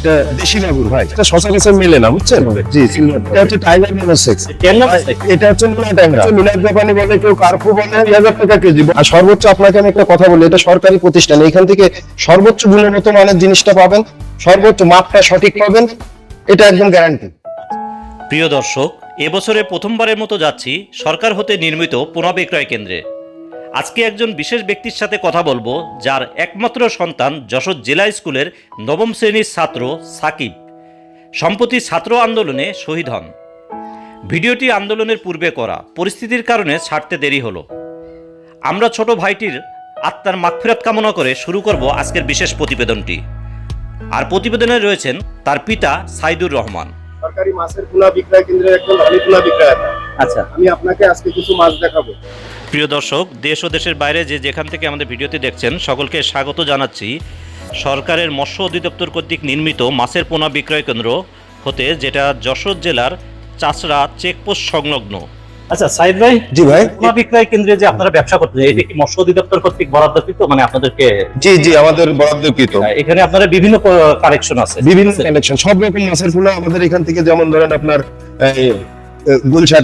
এটা দেশি মাগুর ভাই। এটা সচরাচর মেলে না বুঝছেন? জি সিলভার এটা হচ্ছে টাইগার মনোসেক্স এটা হচ্ছে মিনা ট্যাংরা মিনার জাপানি বলে কেউ কার্পু বলে দুই হাজার টাকা কেজি। আর সর্বোচ্চ আপনাকে আমি একটা কথা বলি এটা সরকারি প্রতিষ্ঠান এখান থেকে সর্বোচ্চ গুণগত মানের জিনিসটা পাবেন সর্বোচ্চ মাপটা সঠিক পাবেন এটা একদম গ্যারান্টি প্রিয় দর্শক এবছরে প্রথমবারের মতো যাচ্ছি সরকার হতে নির্মিত পোনা বিক্রয় কেন্দ্রে। আজকে একজন বিশেষ ব্যক্তির সাথে কথা বলব, যার একমাত্র সন্তান যশোর জেলা স্কুলের নবম শ্রেণির ছাত্র সাকিব। সম্প্রতি ছাত্র আন্দোলনে শহীদ হন। ভিডিওটি আন্দোলনের পূর্বে করা। পরিস্থিতির কারণে ছাড়তে দেরি হলো। আমরা ছোট ভাইটির আত্মার মাগফিরাত কামনা করে শুরু করব আজকের বিশেষ প্রতিবেদনটি। আর প্রতিবেদনে রয়েছেন তার পিতা সাইদুর রহমান। সরকারি মাছের বিক্রয় কেন্দ্রের বিক্রেতা। আচ্ছা। আমি আপনাকে আজকে কিছু মাছ দেখাবো। প্রিয় দর্শক দেশ ও দেশের বাইরে যে যেখান থেকে আমাদের ভিডিওটি দেখছেন সকলকে স্বাগত জানাচ্ছি। সরকারের মৎস্য অধিদপ্তর কর্তৃক নির্মিত মাছের পোনা বিক্রয় কেন্দ্র হতে যেটা যশোর জেলার চাষড়া চেকপোস্ট সংলগ্ন। আচ্ছা সাইদ ভাই জি ভাই। পোনা বিক্রয় কেন্দ্রে যে আপনারা ব্যবসা করতেছেন এটা কি মৎস্য অধিদপ্তর কর্তৃক বরাদ্দকৃত মানে আপনাদেরকে জি জি আমাদের বরাদ্দকৃত। এখানে আপনারা বিভিন্ন কালেকশন আছে। বিভিন্ন কালেকশন সব রকম মাছের পোনা আমাদের এখান থেকে যেমন ধরেন আপনার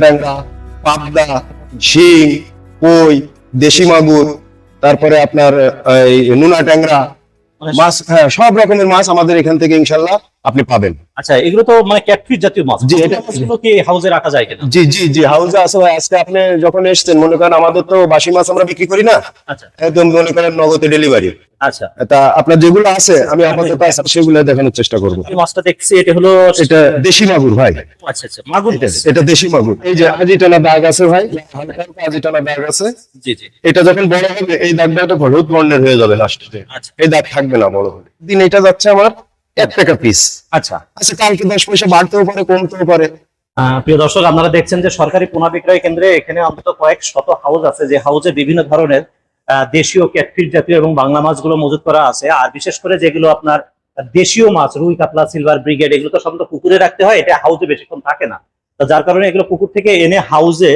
ট্যাংরা পাবদা ঝিং কই দেশি মাগুর, তারপরে আপনার এই নুনা ট্যাংরা, মাছ হ্যাঁ সব রকমের মাছ আমাদের এখান থেকে ইনশাল্লাহ আপনি পাবেন। আচ্ছা এগুলো তো মানে ক্যাটফিট জাতীয় মাছ। জি, এটা- কি হাউসে রাখা যায় কিনা? জি জি জি আছে ভাই। আজকে আপনি যখন এসেছেন মনে করেন আমাদের তো বাসি মাছ আমরা বিক্রি করি না। আচ্ছা। একদম মনে করেন নগদে ডেলিভারি আচ্ছা। তা আপনার যেগুলো আছে আমি আপাতত সেগুলো দেখানোর চেষ্টা করব। এই মাছটা দেখছি এটা হলো এটা দেশি মাগুর ভাই। আচ্ছা আচ্ছা মাগুর এটা দেশি মাগুর। এই যে আজি টানা দাগ আছে ভাই হালকা হালকা আজি টানা দাগ আছে। জি জি। এটা যখন বড় হবে এই দাগটা হলুদ বর্ণের হয়ে যাবে লাস্টে আচ্ছা। এই দাগ থাকবে না বড় হলে। দিন এটা যাচ্ছে আমার এক টাকা পিস আচ্ছা। আচ্ছা কালকে দশ পয়সা বাড়তেও পারে কমতেও পারে। প্রিয় দর্শক আপনারা দেখছেন যে সরকারি পোনা বিক্রয় কেন্দ্রে এখানে অন্তত কয়েক শত হাউস আছে যে হাউসে বিভিন্ন ধরনের দেশীয় ক্যাটফিট জাতীয় এবং বাংলা মাছগুলো মজুত করা আছে। আর বিশেষ করে যেগুলো আপনার দেশীয় মাছ রুই কাতলা সিলভার ব্রিগেড এগুলো তো সাধারণত পুকুরে রাখতে হয় এটা হাউসে বেশিক্ষণ থাকে না। তো যার কারণে এগুলো পুকুর থেকে এনে হাউসে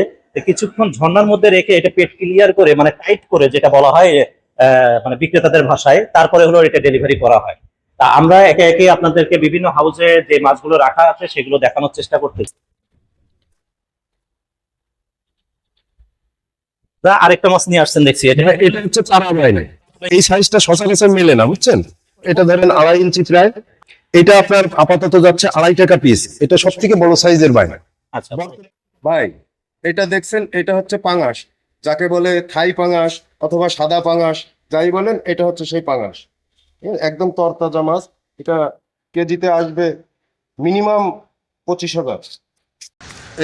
কিছুক্ষণ ঝর্ণার মধ্যে রেখে এটা পেট ক্লিয়ার করে মানে টাইট করে যেটা বলা হয় আহ, মানে বিক্রেতাদের ভাষায় তারপরে হলো এটা ডেলিভারি করা হয়। তা আমরা একে একে আপনাদেরকে বিভিন্ন হাউসে যে মাছগুলো রাখা আছে সেগুলো দেখানোর চেষ্টা করতেছি। আরেকটা মাছ নিয়ে আসছেন দেখছি এটা এটা হচ্ছে চারা বাইনে এই সাইজটা সচরাচর মেলে না বুঝছেন? এটা ধরেন আড়াই ইঞ্চি প্রায়। এটা আপনার আপাতত যাচ্ছে আড়াই টাকা পিস এটা সব থেকে বড় সাইজের বাইনা আচ্ছা। ভাই এটা দেখছেন এটা হচ্ছে পাঙাশ। যাকে বলে থাই পাঙাশ অথবা সাদা পাঙাশ যাই বলেন এটা হচ্ছে সেই পাঙাশ। একদম তরতাজা মাছ। এটা কেজিতে আসবে মিনিমাম পঁচিশ হাজার।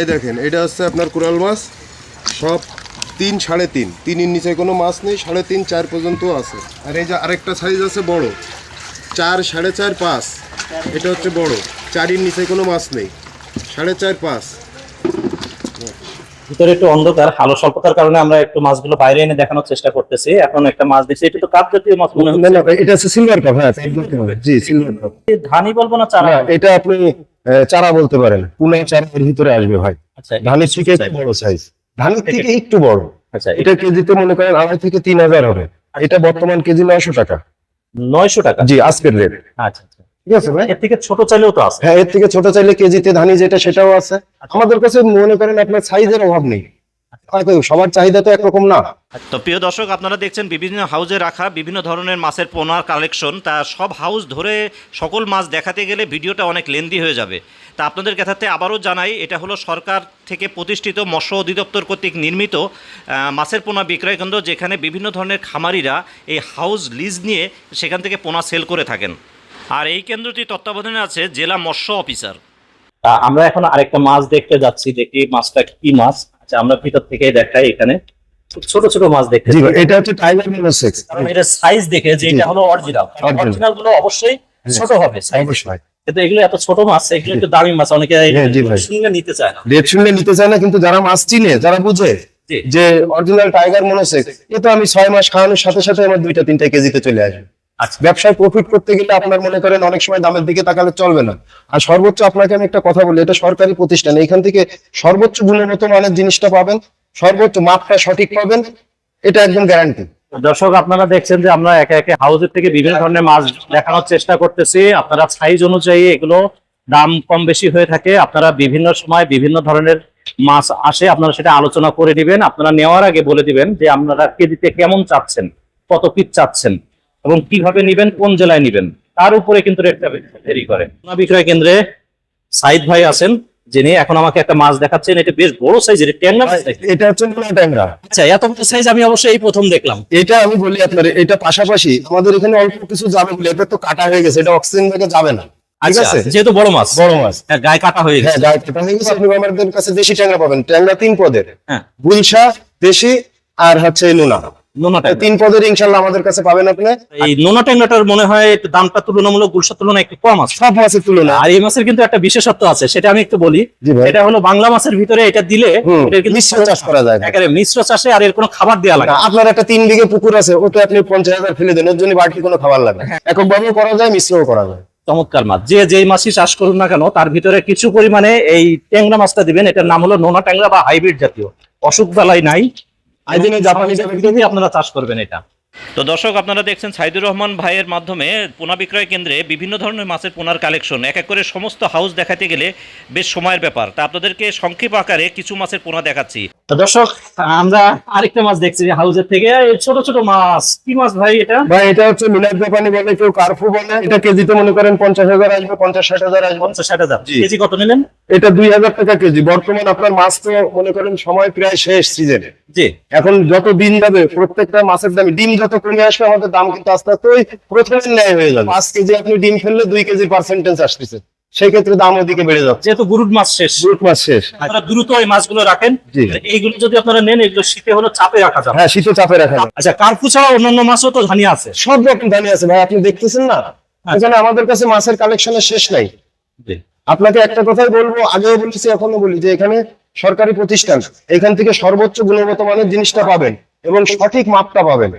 এই দেখেন, এটা হচ্ছে আপনার কুরাল মাছ। সব তিন সাড়ে তিন। তিনের নিচে কোনো মাছ নেই, সাড়ে তিন, চার পর্যন্ত আছে। আর এই যে আরেকটা সাইজ আছে বড়। চার, সাড়ে চার, পাঁচ। এটা হচ্ছে বড়। চারির নিচে কোনো মাছ নেই। সাড়ে চার, পাঁচ। ভিতরে একটু অন্ধকার আলো স্বল্পতার কারণে আমরা একটু মাছগুলো বাইরে এনে দেখানোর চেষ্টা করতেছি। এখন একটা মাছ দিচ্ছি এটা তো কাপ জাতীয় মাছ মনে হচ্ছে। না এটা হচ্ছে সিলভার কাপ হ্যাঁ জি সিলভার কাপ ধানি বলব না চারা? এটা আপনি চারা বলতে পারেন। পুনে চারার ভিতরে আসবে ভাই। আচ্ছা ধানের থেকে একটু বড় সাইজ ধানের থেকে একটু বড়। আচ্ছা এটা কেজিতে মনে করেন আড়াই থেকে তিন হাজার হবে। এটা বর্তমান কেজি নয়শো টাকা। নয়শো টাকা? জি আজকের রেট আচ্ছা আচ্ছা। ঠিক আছে ভাই? এর থেকে ছোট চাইলেও তো আছে। হ্যাঁ এর থেকে ছোট চাইলে কেজিতে ধানি যেটা সেটাও আছে। আমাদের কাছে মনে করেন আপনার সাইজের অভাব নেই। হয়তো সবার চাহিদা তো একরকম না। তো প্রিয় দর্শক আপনারা দেখছেন বিভিন্ন হাউজে রাখা বিভিন্ন ধরনের মাছের পোনার কালেকশন। তা সব হাউস ধরে সকল মাছ দেখাতে গেলে ভিডিওটা অনেক লেন্দি হয়ে যাবে। তা আপনাদের কথাতে আবারও জানাই এটা হলো সরকার থেকে প্রতিষ্ঠিত মৎস্য অধিদপ্তর কর্তৃক নির্মিত আহ, মাছের পোনা বিক্রয় কেন্দ্র যেখানে বিভিন্ন ধরনের খামারিরা এই হাউস লিজ নিয়ে সেখান থেকে পোনা সেল করে থাকেন। আর এই কেন্দ্রটি তত্ত্বাবধানে আছে জেলা মৎস্য অফিসার। আমরা এখন আরেকটা মাছ দেখতে যাচ্ছি দেখি মাছটা কি মাছ। আচ্ছা আমরা ভিতর থেকে দেখাই এখানে। ছোট ছোট মাছ দেখতে এটা হচ্ছে টাইগার মনোসেক্স কারণ এটা সাইজ দেখে যে এটা হলো অরিজিনাল অরিজিনালগুলো অবশ্যই ছোট হবে size। কিন্তু এগুলো এত ছোট মাছ এগুলো একটু দামি মাছ অনেকে হ্যাঁ। শুনে নিতে চায় না। রেট নিতে চায় না কিন্তু যারা মাছ চিনে যারা বুঝে যে অরিজিনাল টাইগার মনোসেক্স এ তো আমি ছয় মাস খাওয়ানোর সাথে সাথে আমার দুইটা তিনটা কেজিতে চলে আসবে। ব্যবসায় প্রফিট করতে গেলে আপনার মনে করেন অনেক সময় দামের দিকে তাকালে চলবে না। আর সর্বোচ্চ আপনাকে আমি একটা কথা বলি এটা সরকারি প্রতিষ্ঠান এখান থেকে সর্বোচ্চ গুণগত মানের জিনিসটা পাবেন সর্বোচ্চ মাপটা সঠিক পাবেন এটা একদম গ্যারান্টি দর্শক আপনারা দেখছেন যে আমরা একে একে হাউজের থেকে বিভিন্ন ধরনের মাছ দেখানোর চেষ্টা করতেছি। আপনারা সাইজ অনুযায়ী এগুলো দাম কম বেশি হয়ে থাকে। আপনারা বিভিন্ন সময় বিভিন্ন ধরনের মাছ আসে আপনারা সেটা আলোচনা করে দিবেন। আপনারা নেওয়ার আগে বলে দিবেন যে আপনারা কেজিতে কেমন চাচ্ছেন কত পিস চাচ্ছেন। এবং কীভাবে নিবেন কোন জেলায় নিবেন তার উপরে কিন্তু রেটটা ভেরি করে। সোনা বিক্রয় কেন্দ্রে সাইদ ভাই আছেন যিনি এখন আমাকে একটা মাছ দেখাচ্ছেন। এটা বেশ বড় সাইজের ট্যাংরা এটা হচ্ছে ট্যাংরা। আচ্ছা এত বড় সাইজ আমি অবশ্যই এই প্রথম দেখলাম। এটা আমি বলি আপনার এটা পাশাপাশি আমাদের এখানে অল্প কিছু যাবে বলে এটা তো কাটা হয়ে গেছে এটা অক্সিজেন ব্যাগে যাবে না। আচ্ছা যেহেতু বড় মাছ। বড় মাছ। হ্যাঁ, গায়ে কাটা হয়ে হ্যাঁ গেছে গায়ে কাটা হয়ে গেছে। আপনি আমাদের কাছে দেশি ট্যাংরা পাবেন ট্যাংরা তিন পদের। হ্যাঁ। গুলশা দেশি আর হচ্ছে নোনা তিন পদের ইনশাল্লাহ আমাদের কাছে পাবেন আপনি। এই নোনা ট্যাংরাটার মনে হয় দামটা তুলনামূলক গুলশার তুলনায় একটু কম আছে। সব মাছের তুলনায়। আর এই মাছের কিন্তু একটা বিশেষত্ব আছে সেটা আমি একটু বলি। এটা হলো বাংলা মাছের ভিতরে এটা দিলে কিন্তু মিশ্র চাষ করা যায়। একেবারে মিশ্র চাষে আর এর কোনো খাবার দেওয়া লাগে। আপনার একটা তিন বিঘে পুকুর আছে ওতে আপনি পঞ্চাশ হাজার ফেলে দেন ওর জন্য বাড়তি কোনো খাবার লাগে না। এককভাবেও করা যায় মিশ্রও করা যায়। চমৎকার মাছ। যে যেই মাছই চাষ করুন না কেন তার ভিতরে কিছু পরিমাণে এই ট্যাংরা মাছটা দিবেন এটার নাম হলো নোনা ট্যাংরা বা হাইব্রিড জাতীয়। অসুখ বেলায় নাই এই জাপানিজ আপনারা চাষ করবেন এটা। তো দর্শক আপনারা দেখছেন সাইদুর রহমান ভাইয়ের মাধ্যমে পোনা বিক্রয় কেন্দ্রে বিভিন্ন ধরনের মাছের পোনার কালেকশন। এক এক করে সমস্ত হাউস দেখাতে গেলে বেশ সময়ের ব্যাপার। তা আপনাদেরকে সংক্ষেপ আকারে কিছু মাছের পোনা দেখাচ্ছি। তো দর্শক আমরা আরেকটা মাছ দেখছি হাউজের থেকে। ছোট ছোট মাছ কি মাছ ভাই এটা? ভাই এটা হচ্ছে মিনার জাপানি বলে কেউ কার্ফু বলে। এটা কেজিতে মনে করেন পঞ্চাশ হাজার আসবে পঞ্চাশ ষাট হাজার আসবে। পঞ্চাশ ষাট হাজার। কেজি কত নিলেন? এটা দুই হাজার টাকা কেজি। বর্তমান আপনার মাছ তো মনে করেন সময় প্রায় শেষ সিজনে। জি। এখন যত দিন যাবে প্রত্যেকটা মাছের দাম ডিম যত কমে আসবে আমাদের দাম কিন্তু আস্তে আস্তে ওই প্রথমের ন্যায় হয়ে যাবে। পাঁচ কেজি আপনি ডিম ফেললে দুই কেজির পার্সেন্টেজ আসতেছে। সেই ক্ষেত্রে দাম ওদিকে বেড়ে যাচ্ছে। যেহেতু গুরুড মাছ শেষ। জুট মাছ শেষ। আপনারা দ্রুত এই মাছগুলো রাখেন। এইগুলো যদি আপনারা নেন এগুলো শীতে হলো চাপে রাখা যাবে। হ্যাঁ শীত চাপে রাখা যায়। আচ্ছা কার্পু ছাড়া অন্যান্য মাছও তো ধানি আছে। সব রকম দামি আছে ভাই আপনি দেখতেছেন না? এখানে আমাদের কাছে মাছের কালেকশনের শেষ নাই। আপনাকে একটা কথাই বলব আগেও বলেছি এখনও বলি যে এখানে সরকারি প্রতিষ্ঠান এখান থেকে সর্বোচ্চ গুণগত মানের জিনিসটা পাবেন এবং সঠিক মাপটা পাবেন।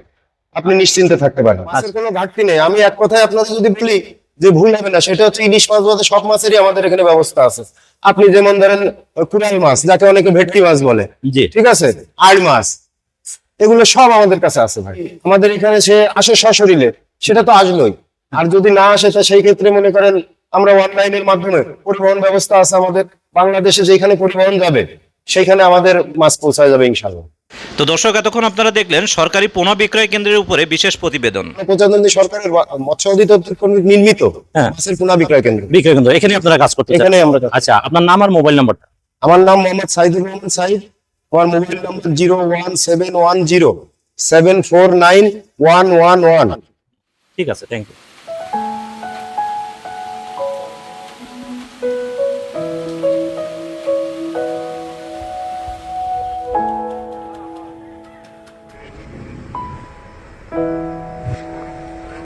আপনি নিশ্চিন্তে থাকতে পারেন। মাছের কোনো ঘাটতি নেই। আমি এক কথায় আপনাদের যদি বলি যে ভুল হবে না সেটা হচ্ছে ইলিশ মাছ বলতে সব মাছেরই আমাদের এখানে ব্যবস্থা আছে। আপনি যেমন ধরেন কুড়াল মাছ যাকে অনেকে ভেটকি মাছ বলে ঠিক আছে? আড় মাছ এগুলো সব আমাদের কাছে আছে ভাই। আমাদের এখানে সে আসে সশরীরে সেটা তো আসলোই। আর যদি না আসে তা সেই ক্ষেত্রে মনে করেন আমরা অনলাইনের মাধ্যমে পরিবহন ব্যবস্থা আছে আমাদের। বাংলাদেশে যেখানে পরিবহন যাবে সেখানে আমাদের মাছ পৌঁছায় যাবে ইনশাল্লাহ তো দর্শক এতক্ষণ আপনারা দেখলেন সরকারি পোনা বিক্রয় কেন্দ্রের উপরে বিশেষ প্রতিবেদন। প্রজাতন্ত্রী সরকারের মৎস্য অধিদপ্তর কর্তৃক নির্মিত? হ্যাঁ। মাছের পোনা বিক্রয় কেন্দ্র। বিক্রয় কেন্দ্র এখানে আপনারা কাজ করতে এখানে আমরা আচ্ছা আপনার নাম আর মোবাইল নাম্বারটা? আমার নাম মোহাম্মদ সাইদুর রহমান সাইদ। আমার mobile number zero one seven one zero seven four nine one one one. ঠিক আছে থ্যাংক ইউ